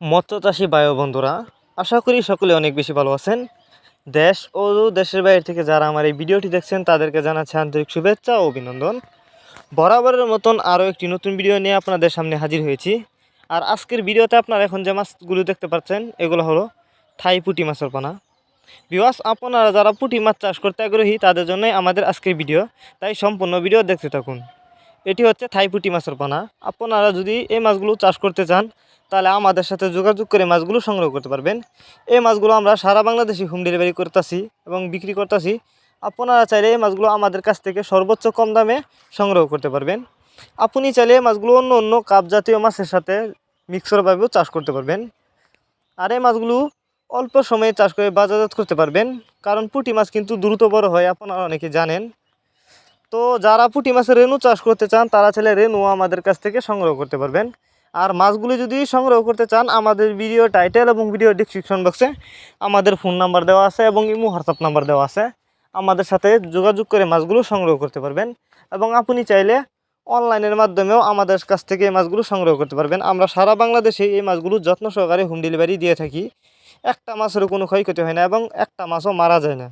মৎস্য চাষি ও বন্ধুরা, আশা করি সকলে অনেক বেশি ভালো আছেন। দেশ ও দেশের বাইরে থেকে যারা আমার এই ভিডিওটি দেখছেন, তাদেরকে জানাচ্ছি আন্তরিক শুভেচ্ছা ও অভিনন্দন। বরাবরের মতন আরও একটি নতুন ভিডিও নিয়ে আপনাদের সামনে হাজির হয়েছি। আর আজকের ভিডিওতে আপনারা এখন যে মাছগুলো দেখতে পাচ্ছেন, এগুলো হলো থাই পুঁটি মাছের পানা। বিওয়াস, আপনারা যারা পুঁটি মাছ চাষ করতে আগ্রহী, তাদের জন্যই আমাদের আজকের ভিডিও। তাই সম্পূর্ণ ভিডিও দেখতে থাকুন। এটি হচ্ছে থাই পুঁটি মাছের পানা। আপনারা যদি এই মাছগুলো চাষ করতে চান তাহলে আমাদের সাথে যোগাযোগ করে মাছগুলো সংগ্রহ করতে পারবেন। এই মাছগুলো আমরা সারা বাংলাদেশে হোম ডেলিভারি করতেছি এবং বিক্রি করতেছি। আপনারা চাইলে এই মাছগুলো আমাদের কাছ থেকে সর্বোচ্চ কম দামে সংগ্রহ করতে পারবেন। আপনি চাইলে এই মাছগুলো অন্য অন্য কাপ জাতীয় মাছের সাথে মিক্সরভাবেও চাষ করতে পারবেন। আর এই মাছগুলো অল্প সময়ে চাষ করে বাজারজাত করতে পারবেন, কারণ পুঁটি মাছ কিন্তু দ্রুত বড় হয়, আপনারা অনেকে জানেন। তো যারা পুঁটি মাছের রেণু চাষ করতে চান, তারা চাইলে রেণু আমাদের কাছ থেকে সংগ্রহ করতে পারবেন। আর মাছগুলি যদি সংগ্রহ করতে চান, আমাদের ভিডিও টাইটেল এবং ভিডিও ডিসক্রিপশন বক্সে আমাদের ফোন নাম্বার দেওয়া আছে এবং ইমো হোয়াটসঅ্যাপ নাম্বার দেওয়া আছে। আমাদের সাথে যোগাযোগ করে মাছগুলো সংগ্রহ করতে পারবেন এবং আপনি চাইলে অনলাইনের মাধ্যমেও আমাদের কাছ থেকে এই মাছগুলো সংগ্রহ করতে পারবেন। আমরা সারা বাংলাদেশে এই মাছগুলো যত্ন সহকারে হোম ডেলিভারি দিয়ে থাকি। একটা মাছেরও কোনো ক্ষয়ক্ষতি হয় না এবং একটা মাছও মারা যায় না।